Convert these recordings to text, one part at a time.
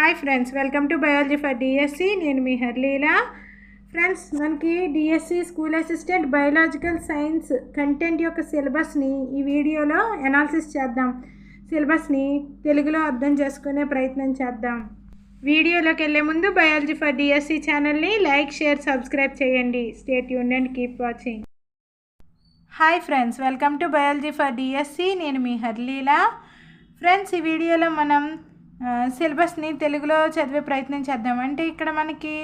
Hi friends welcome to biology for DSC నేను మీ Harleela. Friends మనకి DSC school assistant biological science content యొక్క సిలబస్ని ఈ వీడియోలో అనాలిసిస్ చేద్దాం. సిలబస్ని తెలుగులో అర్థం చేసుకునే ప్రయత్నం చేద్దాం. వీడియోలోకి వెళ్ళే ముందు బయాలజీ ఫర్ డిఎస్సి ఛానల్ని లైక్ షేర్ సబ్స్క్రైబ్ చేయండి. Stay Yoon and keep watching hi friends welcome to biology for DSC నేను మీ హర్లీలా. ఫ్రెండ్స్ ఈ వీడియోలో మనం సిలబస్ని తెలుగులో చదివే ప్రయత్నం చేద్దాం. అంటే ఇక్కడ మనకి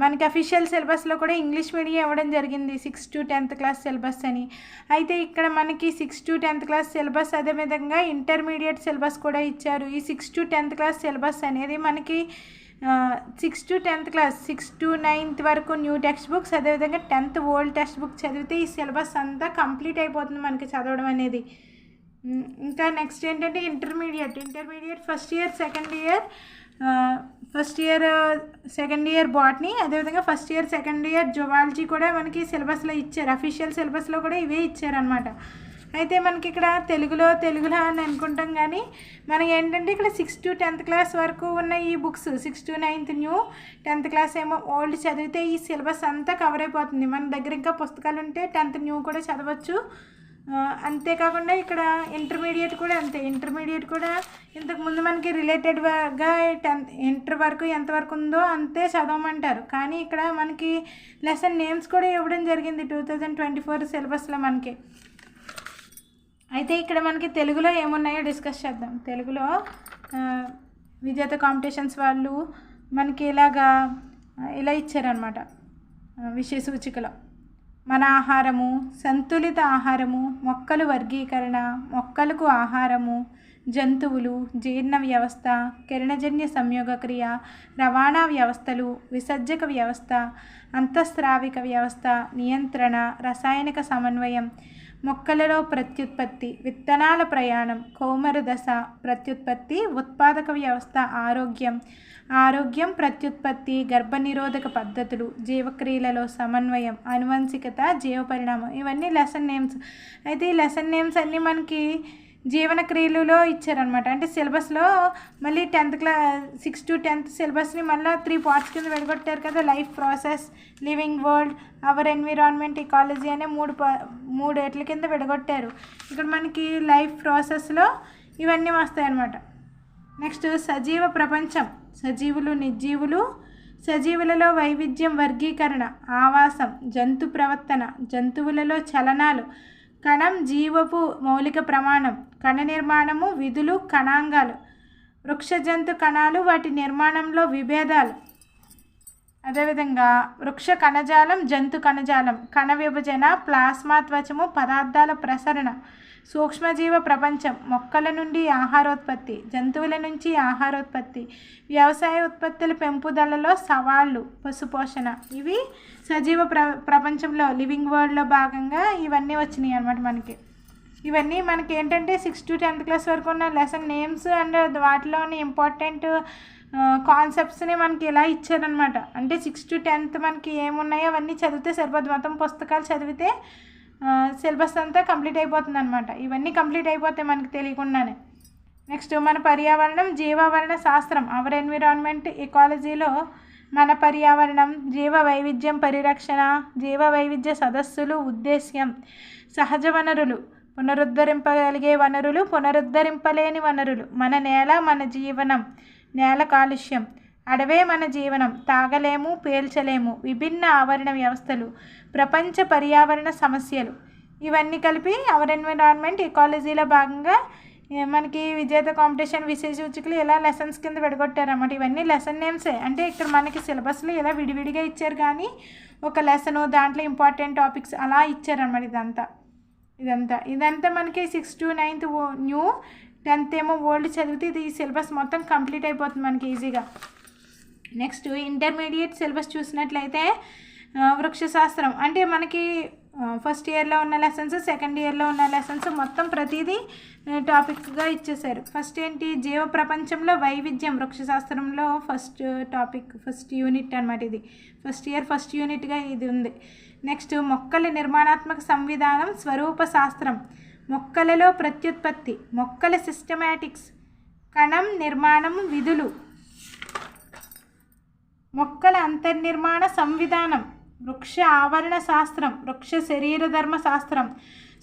మనకి అఫీషియల్ సిలబస్లో కూడా ఇంగ్లీష్ మీడియం ఇవ్వడం జరిగింది six to tenth class syllabus అని. అయితే ఇక్కడ మనకి six to tenth class syllabus అదేవిధంగా ఇంటర్మీడియట్ సిలబస్ కూడా ఇచ్చారు. ఈ six to tenth class syllabus అనేది మనకి six to tenth class six to ninth వరకు న్యూ టెక్స్ట్ బుక్స్ అదేవిధంగా టెన్త్ ఓల్డ్ టెక్స్ట్ బుక్ చదివితే ఈ సిలబస్ అంతా కంప్లీట్ అయిపోతుంది మనకి చదవడం అనేది. ఇంకా నెక్స్ట్ ఏంటంటే intermediate intermediate first year second year first year second year botany అదేవిధంగా first year second year zoology కూడా మనకి సిలబస్లో ఇచ్చారు. అఫీషియల్ సిలబస్లో కూడా ఇవే ఇచ్చారనమాట అయితే మనకి ఇక్కడ తెలుగులో తెలుగులో అని అనుకుంటాం కానీ మనకి ఏంటంటే ఇక్కడ సిక్స్ టు టెన్త్ క్లాస్ వరకు ఉన్న ఈ books six to ninth new tenth class ఏమో ఓల్డ్ చదివితే ఈ సిలబస్ అంతా కవర్ అయిపోతుంది. మన దగ్గర ఇంకా పుస్తకాలు ఉంటే టెన్త్ న్యూ కూడా చదవచ్చు. అంతేకాకుండా ఇక్కడ ఇంటర్మీడియట్ కూడా అంతే. ఇంటర్మీడియట్ కూడా ఇంతకుముందు మనకి రిలేటెడ్గా టెన్త్ ఇంటర్ వరకు ఎంతవరకు ఉందో అంతే చదవమంటారు. కానీ ఇక్కడ మనకి లెసన్ నేమ్స్ కూడా ఇవ్వడం జరిగింది టూ థౌజండ్ ట్వంటీ ఫోర్ సిలబస్లో మనకి. అయితే ఇక్కడ మనకి తెలుగులో ఏమున్నాయో డిస్కస్ చేద్దాం. తెలుగులో విజేత కాంపిటీషన్స్ వాళ్ళు మనకి ఇలాగా ఇలా ఇచ్చారనమాట విషయ సూచికలో. మన ఆహారము సంతులిత ఆహారము మొక్కలు వర్గీకరణ మొక్కలకు ఆహారము జంతువులు జీర్ణ వ్యవస్థ కిరణజన్య సంయోగక్రియ రవాణా వ్యవస్థలు విసర్జక వ్యవస్థ అంతఃస్రావిక వ్యవస్థ నియంత్రణ రసాయనిక సమన్వయం మొక్కలలో ప్రత్యుత్పత్తి విత్తనాల ప్రయాణం కౌమర దశ ప్రత్యుత్పత్తి ఉత్పాదక వ్యవస్థ ఆరోగ్యం. ఆరోగ్యం ప్రత్యుత్పత్తి గర్భనిరోధక పద్ధతులు జీవక్రియలలో సమన్వయం అనువంశికత జీవ పరిణామం ఇవన్నీ లెసన్ నేమ్స్ అయితే ఈ లెసన్ నేమ్స్ అన్నీ మనకి జీవనక్రియలలో ఇచ్చారనమాట అంటే సిలబస్లో మళ్ళీ టెన్త్ క్లా సిక్స్ టు టెన్త్ సిలబస్ని మళ్ళీ త్రీ పార్ట్స్ కింద విడగొట్టారు కదా. Life process living world our environment ecology అనే మూడు మూడు ఎట్ల కింద విడగొట్టారు. ఇక్కడ మనకి లైఫ్ ప్రాసెస్లో ఇవన్నీ వస్తాయన్నమాట. నెక్స్ట్ సజీవ ప్రపంచం సజీవులు నిర్జీవులు. సజీవులలో వైవిధ్యం వర్గీకరణ ఆవాసం జంతు ప్రవర్తన జంతువులలో చలనాలు కణం జీవపు మౌలిక ప్రమాణం కణ నిర్మాణము విధులు కణాంగాలు వృక్ష జంతు కణాలు వాటి నిర్మాణంలో విభేదాలు. అదేవిధంగా వృక్ష కణజాలం జంతు కణజాలం కణ విభజన ప్లాస్మా త్వచము పదార్థాల ప్రసరణ సూక్ష్మజీవ ప్రపంచం మొక్కల నుండి ఆహారోత్పత్తి జంతువుల నుంచి ఆహారోత్పత్తి వ్యవసాయ ఉత్పత్తుల పెంపుదలలో సవాళ్ళు పశుపోషణ. ఇవి సజీవ ప్ర ప్రపంచంలో లివింగ్ వరల్డ్లో భాగంగా ఇవన్నీ వచ్చినాయి అన్నమాట మనకి. ఇవన్నీ మనకి ఏంటంటే సిక్స్ టు టెన్త్ క్లాస్ వరకు ఉన్న లెసన్ నేమ్స్ అండ్ వాటిలోని ఇంపార్టెంట్ కాన్సెప్ట్స్ని మనకి ఇలా ఇచ్చారనమాట అంటే సిక్స్ టు టెన్త్ మనకి ఏమున్నాయో అవన్నీ చదివితే సరిపోద్ది మొత్తం పుస్తకాలు చదివితే సిలబస్ అంతా కంప్లీట్ అయిపోతుంది అనమాట ఇవన్నీ కంప్లీట్ అయిపోతాయి మనకి తెలియకుండానే. నెక్స్ట్ మన పర్యావరణం జీవావరణ శాస్త్రం. అవర్ ఎన్విరాన్మెంట్ ఎకాలజీలో మన పర్యావరణం జీవ వైవిధ్యం పరిరక్షణ జీవ వైవిధ్య సదస్సులు ఉద్దేశ్యం సహజ వనరులు పునరుద్ధరింపగలిగే వనరులు పునరుద్ధరింపలేని వనరులు మన నేల మన జీవనం నేల కాలుష్యం. అడవే మన జీవనం. తాగలేము పేల్చలేము. విభిన్న ఆవరణ వ్యవస్థలు. ప్రపంచ పర్యావరణ సమస్యలు. ఇవన్నీ కలిపి అవర్ ఎన్విరాన్మెంట్ ఎకాలజీలో భాగంగా మనకి విజేత కాంపిటీషన్ విశేష సూచికలు ఇలా లెసన్స్ కింద పెడగొట్టారన్నమాట ఇవన్నీ లెసన్ నేమ్సే అంటే ఇక్కడ మనకి సిలబస్లో ఇలా విడివిడిగా ఇచ్చారు కానీ ఒక లెసను దాంట్లో ఇంపార్టెంట్ టాపిక్స్ అలా ఇచ్చారన్నమాట ఇదంతా. ఇదంతా. ఇదంతా మనకి six to ninth new tenth ఏమో ఓల్డ్ చదివితే ఇది సిలబస్ మొత్తం కంప్లీట్ అయిపోతుంది మనకి ఈజీగా నెక్స్ట్ ఇంటర్మీడియట్ సిలబస్ చూసినట్లయితే వృక్షశాస్త్రం. అంటే మనకి ఫస్ట్ ఇయర్లో ఉన్న లెసన్స్ సెకండ్ ఇయర్లో ఉన్న లెసన్స్ మొత్తం ప్రతిదీ టాపిక్గా ఇచ్చేసారు ఫస్ట్ ఏంటి? జీవ ప్రపంచంలో వైవిధ్యం. వృక్షశాస్త్రంలో ఫస్ట్ టాపిక్ ఫస్ట్ యూనిట్ అనమాట ఇది. ఫస్ట్ ఇయర్ ఫస్ట్ యూనిట్గా ఇది ఉంది. నెక్స్ట్ మొక్కల నిర్మాణాత్మక సంవిధానం స్వరూప శాస్త్రం మొక్కలలో ప్రత్యుత్పత్తి మొక్కల సిస్టమాటిక్స్ కణం నిర్మాణం విధులు. మొక్కల అంతర్నిర్మాణ సంవిధానం వృక్ష ఆవరణ శాస్త్రం వృక్ష శరీర ధర్మ శాస్త్రం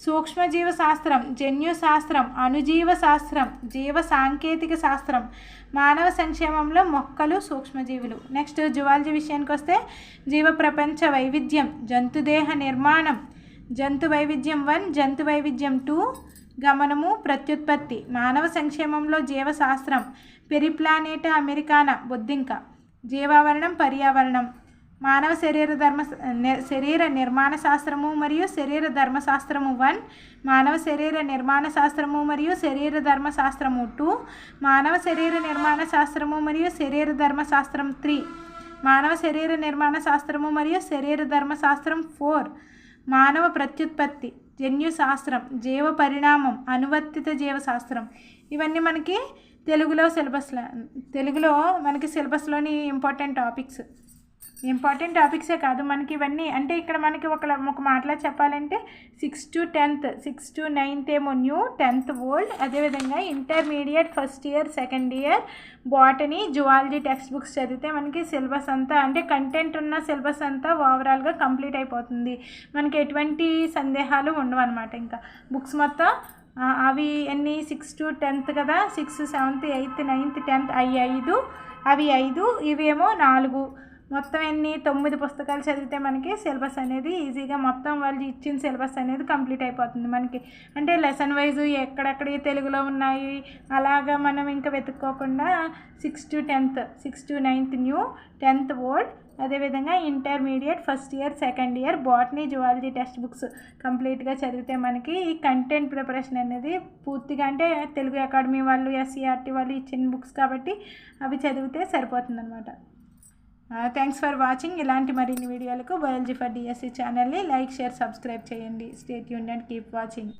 సూక్ష్మజీవ శాస్త్రం జన్యు శాస్త్రం అణుజీవ శాస్త్రం జీవ సాంకేతిక శాస్త్రం మానవ సంక్షేమంలో మొక్కలు సూక్ష్మజీవులు. నెక్స్ట్ జువాలజీ విషయానికి వస్తే జీవ ప్రపంచ వైవిధ్యం జంతుదేహ నిర్మాణం జంతు వైవిధ్యం వన్ జంతు వైవిధ్యం టూ గమనము ప్రత్యుత్పత్తి. మానవ సంక్షేమంలో జీవశాస్త్రం. పెరిప్లానేట అమెరికానా బొద్దింక. జీవావరణం పర్యావరణం. మానవ శరీర ధర్మ శరీర నిర్మాణ శాస్త్రము మరియు శరీర ధర్మశాస్త్రము వన్ మానవ శరీర నిర్మాణ శాస్త్రము మరియు శరీర ధర్మశాస్త్రము టూ మానవ శరీర నిర్మాణ శాస్త్రము మరియు శరీర ధర్మశాస్త్రం త్రీ మానవ శరీర నిర్మాణ శాస్త్రము మరియు శరీర ధర్మశాస్త్రం ఫోర్ మానవ ప్రత్యుత్పత్తి జన్యు శాస్త్రం జీవ పరిణామం అనువర్తిత జీవశాస్త్రం. ఇవన్నీ మనకి తెలుగులో సిలబస్లో తెలుగులో మనకి సిలబస్లోని ఇంపార్టెంట్ టాపిక్స్. ఇంపార్టెంట్ టాపిక్సే కాదు. మనకి ఇవన్నీ అంటే ఇక్కడ మనకి ఒక ఒక మాటలో చెప్పాలంటే six to tenth six to ninth ఏమో న్యూ టెన్త్ ఓల్డ్ అదేవిధంగా intermediate first year second year botany zoology text books చదివితే మనకి సిలబస్ అంతా అంటే కంటెంట్ ఉన్న సిలబస్ అంతా ఓవరాల్గా కంప్లీట్ అయిపోతుంది. మనకి ఎటువంటి సందేహాలు ఉండవు అనమాట ఇంకా. బుక్స్ మొత్తం అవి ఎన్ని? సిక్స్ టు టెన్త్ కదా? Six seventh eighth ninth tenth అవి ఐదు. అవి ఐదు ఇవేమో నాలుగు. మొత్తం ఎన్ని తొమ్మిది పుస్తకాలు చదివితే మనకి సిలబస్ అనేది ఈజీగా మొత్తం వాళ్ళు ఇచ్చిన సిలబస్ అనేది కంప్లీట్ అయిపోతుంది మనకి. అంటే లెసన్ వైజ్ ఎక్కడెక్కడ తెలుగులో ఉన్నాయి అలాగా మనం ఇంకా వెతుక్కోకుండా six to tenth six to ninth new tenth old అదేవిధంగా intermediate first year second year botany zoology text books కంప్లీట్గా చదివితే మనకి ఈ కంటెంట్ ప్రిపరేషన్ అనేది పూర్తిగా అంటే తెలుగు అకాడమీ వాళ్ళు ఎస్సీఆర్టీ వాళ్ళు ఇచ్చిన బుక్స్ కాబట్టి అవి చదివితే సరిపోతుంది అనమాట థ్యాంక్స్ ఫర్ వాచింగ్ ఇలాంటి మరిన్ని వీడియోలకు బయాలజీ ఫర్ డిఎస్సి ఛానల్ని లైక్ షేర్ సబ్స్క్రైబ్ చేయండి. స్టేట్ యూన్ అండ్ కీప్ వాచింగ్